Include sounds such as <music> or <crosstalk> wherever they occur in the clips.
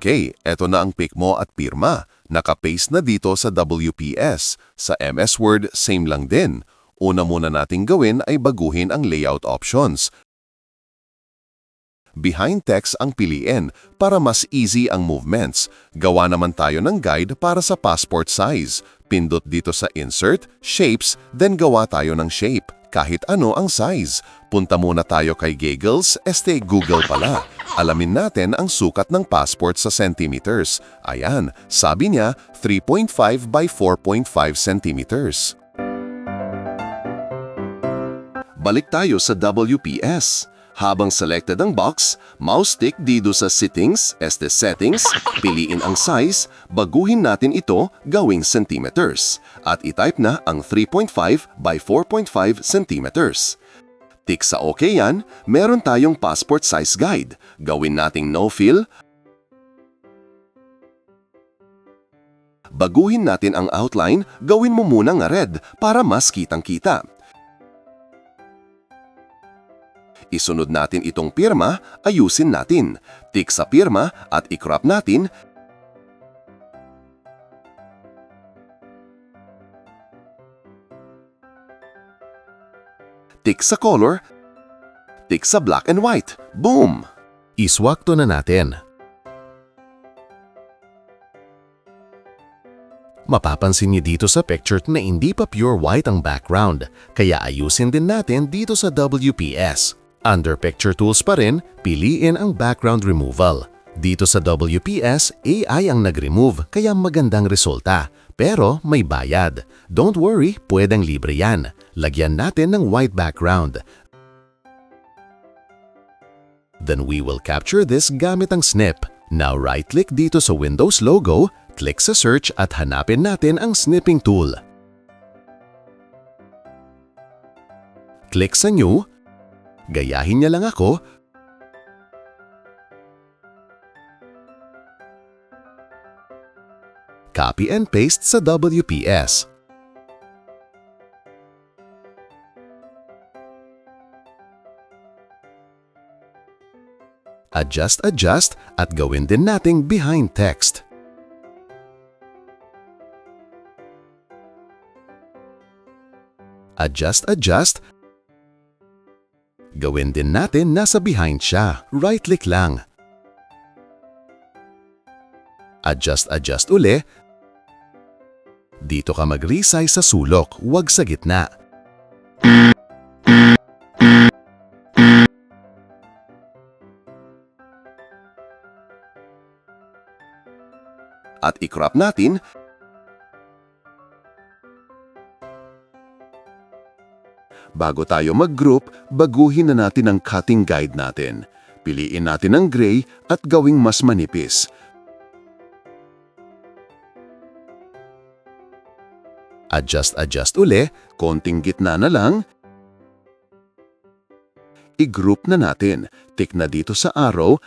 Okay, eto na ang pick mo at pirma. Nakapaste na dito sa WPS. Sa MS Word, same lang din. Una muna nating gawin ay baguhin ang layout options. Behind text ang piliin para mas easy ang movements. Gawa naman tayo ng guide para sa passport size. Pindot dito sa Insert, Shapes, then gawa tayo ng shape. Kahit ano ang size. Punta muna tayo kay Giggles, este Google pala. Alamin natin ang sukat ng passport sa centimeters. Ayan, sabi niya 3.5 by 4.5 centimeters. Balik tayo sa WPS. Habang selected ang box, mouse stick dito sa Settings, este Settings, <laughs> piliin ang size, baguhin natin ito gawing centimeters, at itype na ang 3.5 by 4.5 centimeters. Tick sa OK yan, meron tayong passport size guide. Gawin nating no-fill, Baguhin natin ang outline, gawin mo muna nga red para mas kitang-kita. Isunod natin itong pirma, ayusin natin. Tick sa pirma at i-crop natin. Tick sa color. Tick sa black and white. Boom! Iswakto na natin. Mapapansin niyo dito sa picture na hindi pa pure white ang background, kaya ayusin din natin dito sa WPS. Under Picture Tools pa rin, piliin ang Background Removal. Dito sa WPS, AI ang nag-remove kaya magandang resulta. Pero may bayad. Don't worry, pwedeng libre yan. Lagyan natin ng white background. Then we will capture this gamit ang snip. Now right-click dito sa Windows logo, click sa search at hanapin natin ang snipping tool. Click sa new, gayahin niya lang ako, copy and paste sa WPS. Adjust, adjust at gawin din nating behind text. Adjust, adjust. Gawin din natin nasa behind siya. Right-click lang. Adjust, adjust uli. Dito ka mag-resize sa sulok, huwag sa gitna. At i-crop natin Bago tayo mag-group, baguhin na natin ang cutting guide natin. Piliin natin ang gray at gawing mas manipis. Adjust, adjust uli. Konting gitna na lang. I-group na natin. Tick na dito sa arrow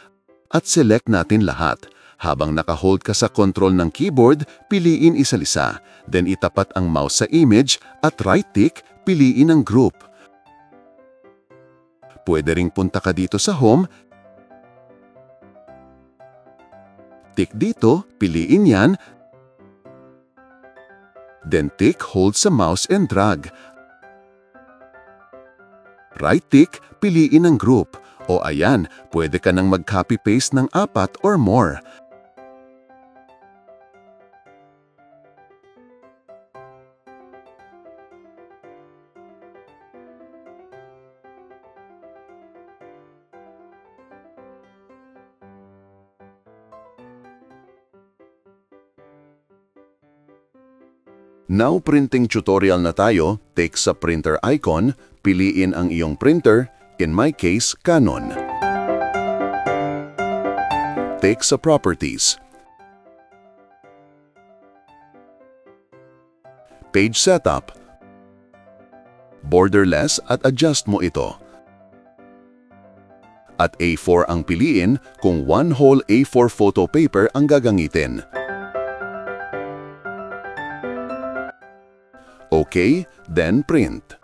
at select natin lahat. Habang naka-hold ka sa control ng keyboard, piliin isa-lisa. Then itapat ang mouse sa image at right-tick, piliin ang group. Pwede ring punta ka dito sa home, tick dito, piliin yan, then tick hold sa mouse and drag. Right tick, piliin ang group. O ayan, pwede ka nang mag-copy-paste ng apat or more. Now printing tutorial na tayo, take sa printer icon, piliin ang iyong printer, in my case, Canon. Take sa properties. Page setup. Borderless at adjust mo ito. At A4 ang piliin kung one whole A4 photo paper ang gagamitin. Okay, then print.